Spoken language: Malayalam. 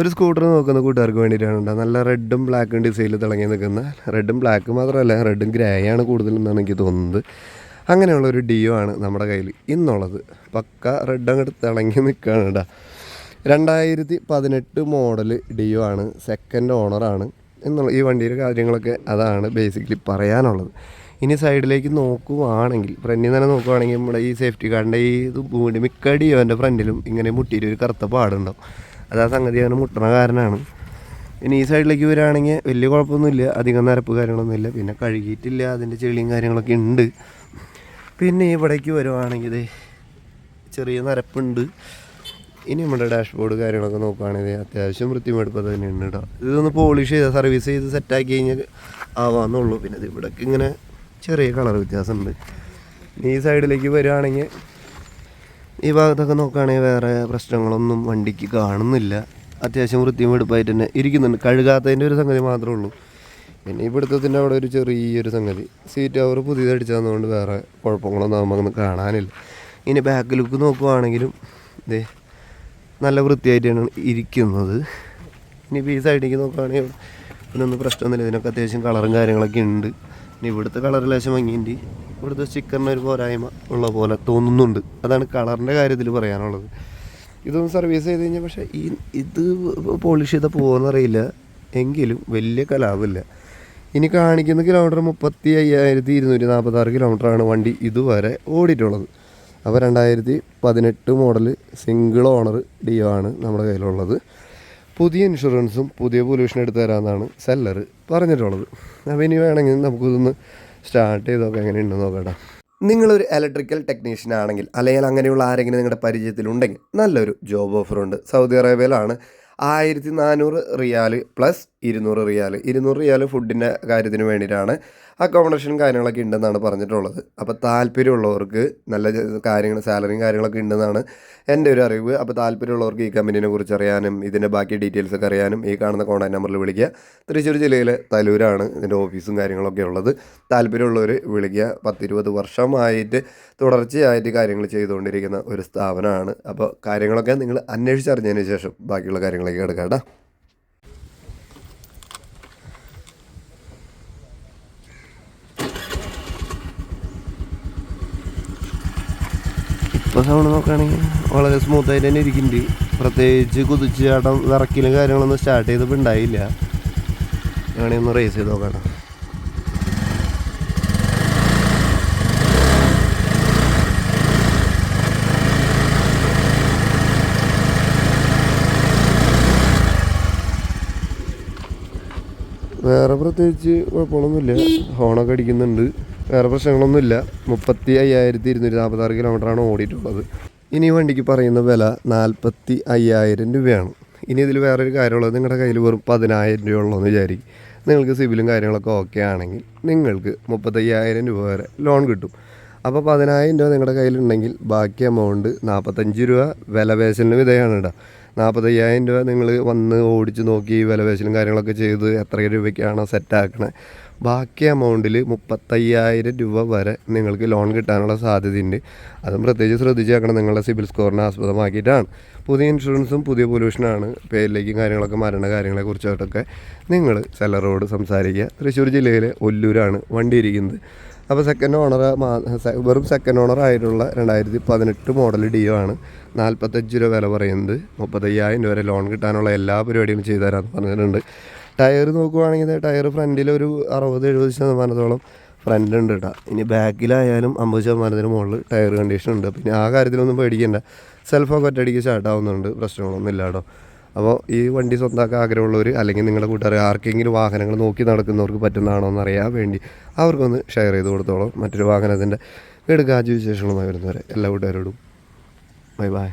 ഒരു സ്കൂട്ടർ നോക്കുന്ന കൂട്ടുകാർക്ക് വേണ്ടിയിട്ടാണ് കേട്ടോ. നല്ല റെഡും ബ്ലാക്കും ഡിസൈനിൽ തിളങ്ങി നിൽക്കുന്ന. റെഡും ബ്ലാക്ക് മാത്രമല്ല റെഡും ഗ്രേ ആണ് കൂടുതലെന്നാണ് എനിക്ക് തോന്നുന്നത്. അങ്ങനെയുള്ള ഒരു ഡിയോ ആണ് നമ്മുടെ കയ്യിൽ. ഇന്നുള്ളത് പക്ക റെഡ് അങ്ങോട്ട് തിളങ്ങി നിൽക്കുകയാണ് കേട്ടോ. രണ്ടായിരത്തി പതിനെട്ട് മോഡൽ ഡിയോ ആണ് സെക്കൻഡ് ഓണറാണ് എന്നുള്ള ഈ വണ്ടിയുടെ കാര്യങ്ങളൊക്കെ അതാണ് ബേസിക്കലി പറയാനുള്ളത്. ഇനി സൈഡിലേക്ക് നോക്കുവാണെങ്കിൽ ഫ്രണ്ടിൽ തന്നെ നോക്കുവാണെങ്കിൽ നമ്മുടെ ഈ സേഫ്റ്റി കാർഡിന്റെ ഈ ഇത് വീണ്ടും മിക്ക ഡിയോന്റെ ഫ്രണ്ടിലും ഇങ്ങനെ മുട്ടിയിട്ട് ഒരു കറുത്ത പാടുണ്ടാവും. അത് ആ സംഗതി അങ്ങനെ മുട്ടണ കാരനാണ്. പിന്നെ ഈ സൈഡിലേക്ക് വരികയാണെങ്കിൽ വലിയ കുഴപ്പമൊന്നുമില്ല അധികം നരപ്പ് കാര്യങ്ങളൊന്നുമില്ല. പിന്നെ കഴുകിയിട്ടില്ല അതിന്റെ ചെളിയും കാര്യങ്ങളൊക്കെ ഉണ്ട്. പിന്നെ ഇവിടേക്ക് വരുവാണെങ്കിൽ ചെറിയ നരപ്പുണ്ട്. ഇനി നമ്മുടെ ഡാഷ്ബോർഡ് കാര്യങ്ങളൊക്കെ നോക്കുകയാണെങ്കിൽ അത്യാവശ്യം വൃത്തിമെടുപ്പ് തന്നെ ഉണ്ട് കേട്ടോ ഇതൊന്ന് പോളിഷ് ചെയ്ത് സർവീസ് ചെയ്ത് സെറ്റാക്കി കഴിഞ്ഞാൽ ആവാന്നുള്ളൂ. പിന്നെ ഇത് ഇവിടേക്ക് ഇങ്ങനെ ചെറിയ കളർ വ്യത്യാസമുണ്ട്. ഈ സൈഡിലേക്ക് വരികയാണെങ്കിൽ ഈ ഭാഗത്തൊക്കെ നോക്കുകയാണെങ്കിൽ വേറെ പ്രശ്നങ്ങളൊന്നും വണ്ടിക്ക് കാണുന്നില്ല. അത്യാവശ്യം വൃത്തിയും വെടുപ്പായിട്ട് തന്നെ ഇരിക്കുന്നുണ്ട്. കഴുകാത്തതിന്റെ ഒരു സംഗതി മാത്രമേ ഉള്ളൂ. പിന്നെ പിടുത്തത്തിന്റെ അവിടെ ഒരു ചെറിയൊരു സംഗതി. സീറ്റ് അവർ പുതിയതടിച്ചതുകൊണ്ട് വേറെ കുഴപ്പങ്ങളൊന്നും നമുക്കൊന്ന് കാണാനില്ല. ഇനി ബാക്ക് ലുക്ക് നോക്കുവാണെങ്കിലും ഇതേ നല്ല വൃത്തിയായിട്ടാണ് ഇരിക്കുന്നത്. ഇനി ഈ സൈഡിലേക്ക് നോക്കുകയാണെങ്കിൽ ഇതിനൊന്നും പ്രശ്നമൊന്നുമില്ല. ഇതിനൊക്കെ അത്യാവശ്യം കളറും കാര്യങ്ങളൊക്കെ ഉണ്ട്. ഇനി ഇവിടുത്തെ കളർ ലേശം ഭംഗിയുണ്ട്. ഇവിടുത്തെ സ്റ്റിക്കറിന് ഒരു പോരായ്മ ഉള്ള പോലെ തോന്നുന്നുണ്ട്. അതാണ് കളറിന്റെ കാര്യത്തിൽ പറയാനുള്ളത്. ഇതൊന്ന് സർവീസ് ചെയ്ത് കഴിഞ്ഞാൽ പക്ഷേ ഈ ഇത് പോളിഷ് ചെയ്താൽ പോകുമെന്നറിയില്ല എങ്കിലും വലിയ കലാപമില്ല ഇനി കാണിക്കുന്ന കിലോമീറ്റർ മുപ്പത്തി അയ്യായിരത്തി ഇരുന്നൂറ്റി നാൽപ്പത്താറ് കിലോമീറ്ററാണ് വണ്ടി ഇതുവരെ ഓടിയിട്ടുള്ളത്. അപ്പോൾ രണ്ടായിരത്തി പതിനെട്ട് മോഡൽ സിംഗിൾ ഓണർ ഡിയോ ആണ് നമ്മുടെ കയ്യിലുള്ളത്. പുതിയ ഇൻഷുറൻസും പുതിയ പൊല്യൂഷൻ എടുത്ത് തരാമെന്നാണ് സെല്ലർ പറഞ്ഞിട്ടുള്ളത്. അപ്പോൾ ഇനി വേണമെങ്കിൽ നമുക്കിതൊന്ന് സ്റ്റാർട്ട് ചെയ്ത് നോക്കാം എങ്ങനെ ഉണ്ടെന്ന് നോക്കട്ടെ നിങ്ങളൊരു ഇലക്ട്രിക്കൽ ടെക്നീഷ്യൻ ആണെങ്കിൽ അല്ലെങ്കിൽ അങ്ങനെയുള്ള ആരെങ്കിലും നിങ്ങളുടെ പരിചയത്തിലുണ്ടെങ്കിൽ നല്ലൊരു ജോബ് ഓഫറുണ്ട് സൗദി അറേബ്യയിലാണ് ആയിരത്തി നാനൂറ് റിയാൽ പ്ലസ് ഇരുന്നൂറ് റിയാൽ ഇരുന്നൂറ് റിയാൽ ഫുഡിന്റെ കാര്യത്തിന് വേണ്ടിയിട്ടാണ് അക്കോമഡേഷൻ കാര്യങ്ങളൊക്കെ ഉണ്ടെന്നാണ് പറഞ്ഞിട്ടുള്ളത്. അപ്പോൾ താല്പര്യമുള്ളവർക്ക് നല്ല കാര്യങ്ങൾ സാലറിയും കാര്യങ്ങളൊക്കെ ഉണ്ടെന്നാണ് എന്റെ ഒരു അറിവ്. അപ്പോൾ താല്പര്യമുള്ളവർക്ക് ഈ കമ്പനീനെ കുറിച്ച് അറിയാനും ഇതിന്റെ ബാക്കി ഡീറ്റെയിൽസ് ഒക്കെ അറിയാനും ഈ കാണുന്ന കോൺടാക്ട് നമ്പറിൽ വിളിക്കുക. തൃശ്ശൂർ ജില്ലയിലെ തലൂരാണ് ഇതിന്റെ ഓഫീസും കാര്യങ്ങളൊക്കെ ഉള്ളത്. താല്പര്യമുള്ളവർ വിളിക്കുക. പത്തിരുപത് വർഷമായിട്ട് തുടർച്ചയായിട്ട് കാര്യങ്ങൾ ചെയ്തുകൊണ്ടിരിക്കുന്ന ഒരു സ്ഥാപനമാണ്. അപ്പോൾ കാര്യങ്ങളൊക്കെ നിങ്ങൾ അന്വേഷിച്ചറിഞ്ഞതിന് ശേഷം ബാക്കിയുള്ള കാര്യങ്ങളൊക്കെ എടുക്കാം കേട്ടോ. ഇപ്പോൾ സൗണ്ട് നോക്കുകയാണെങ്കിൽ വളരെ സ്മൂത്തായിട്ട് തന്നെ ഇരിക്കുന്നുണ്ട്. പ്രത്യേകിച്ച് കുതിച്ച് ചാട്ടം വിറക്കിലും കാര്യങ്ങളൊന്നും സ്റ്റാർട്ട് ചെയ്തപ്പോൾ ഉണ്ടായില്ല. ഒന്ന് റേസ് ചെയ്ത് നോക്കണം വേറെ പ്രത്യേകിച്ച് കുഴപ്പമൊന്നുമില്ല. ഹോണൊക്കെ അടിക്കുന്നുണ്ട്. വേറെ പ്രശ്നങ്ങളൊന്നുമില്ല. മുപ്പത്തി അയ്യായിരത്തി ഇരുന്നൂറ്റി നാൽപ്പത്താറ് കിലോമീറ്ററാണ് ഓടിയിട്ടുള്ളത്. ഇനി വണ്ടിക്ക് പറയുന്ന വില നാൽപ്പത്തി അയ്യായിരം രൂപയാണ്. ഇനി ഇതിൽ വേറൊരു കാര്യമുള്ളത് നിങ്ങളുടെ കയ്യിൽ വെറും പതിനായിരം രൂപ ഉള്ളതെന്ന് വിചാരിക്കും. നിങ്ങൾക്ക് സിബിലും കാര്യങ്ങളൊക്കെ ഓക്കെ ആണെങ്കിൽ നിങ്ങൾക്ക് മുപ്പത്തയ്യായിരം രൂപ വരെ ലോൺ കിട്ടും. അപ്പോൾ പതിനായിരം രൂപ നിങ്ങളുടെ കയ്യിലുണ്ടെങ്കിൽ ബാക്കി എമൗണ്ട് നാൽപ്പത്തഞ്ച് രൂപ വിലപേശലിന് വിധേയമാണ് കേട്ടോ നാൽപ്പത്തയ്യായിരം രൂപ നിങ്ങൾ വന്ന് ഓടിച്ച് നോക്കി വിലപേശലും കാര്യങ്ങളൊക്കെ ചെയ്ത് എത്ര രൂപയ്ക്കാണോ സെറ്റാക്കണേ ബാക്കി എമൗണ്ടിൽ മുപ്പത്തയ്യായിരം രൂപ വരെ നിങ്ങൾക്ക് ലോൺ കിട്ടാനുള്ള സാധ്യതയുണ്ട്. അതും പ്രത്യേകിച്ച് ശ്രദ്ധിച്ചേക്കണം നിങ്ങളുടെ സിബിൽ സ്കോറിനെ ആസ്പദമാക്കിയിട്ടാണ്. പുതിയ ഇൻഷുറൻസും പുതിയ പൊല്യൂഷനാണ് പേരിലേക്കും കാര്യങ്ങളൊക്കെ മരണ കാര്യങ്ങളെ കുറിച്ചിട്ടൊക്കെ നിങ്ങൾ സെല്ലറോട് സംസാരിക്കുക. തൃശ്ശൂർ ജില്ലയിലെ ഒല്ലൂരാണ് വണ്ടി ഇരിക്കുന്നത് അപ്പോൾ സെക്കൻഡ് ഓണർ വെറും സെക്കൻഡ് ഓണർ ആയിട്ടുള്ള രണ്ടായിരത്തി പതിനെട്ട് മോഡൽ ഡിയോ ആണ്. നാൽപ്പത്തഞ്ച് രൂപ വില പറയുന്നത്. മുപ്പത്തയ്യായിരം രൂപ വരെ ലോൺ കിട്ടാനുള്ള എല്ലാ പരിപാടികളും ചെയ്തു തരാമെന്ന് പറഞ്ഞിട്ടുണ്ട്. ടയർ നോക്കുവാണെങ്കിൽ ടയർ ഫ്രണ്ടിൽ ഒരു അറുപത് എഴുപത് ശതമാനത്തോളം ഫ്രണ്ട് ഉണ്ട് കേട്ടോ ഇനി ബാക്കിലായാലും അമ്പത് ശതമാനത്തിന് മുകളിൽ ടയർ കണ്ടീഷൻ ഉണ്ട്. പിന്നെ ആ കാര്യത്തിലൊന്നും പേടിക്കണ്ട. സെൽഫൊക്കെ ഒറ്റയടിക്ക് സ്റ്റാർട്ടാവുന്നുണ്ട് പ്രശ്നങ്ങളൊന്നും ഇല്ല കേട്ടോ അപ്പോൾ ഈ വണ്ടി സ്വന്തമാക്കാൻ ആഗ്രഹമുള്ളവർ അല്ലെങ്കിൽ നിങ്ങളുടെ കൂട്ടുകാർ ആർക്കെങ്കിലും വാഹനങ്ങൾ നോക്കി നടക്കുന്നവർക്ക് പറ്റുന്നതാണോ എന്നറിയാൻ വേണ്ടി അവർക്കൊന്ന് ഷെയർ ചെയ്ത് കൊടുത്തോളാം. മറ്റൊരു വാഹനത്തിന്റെ എടുക്കാജ് വിശേഷങ്ങളുമായി വരുന്നവരെ എല്ലാ കൂട്ടുകാരോടും ബൈ ബൈ.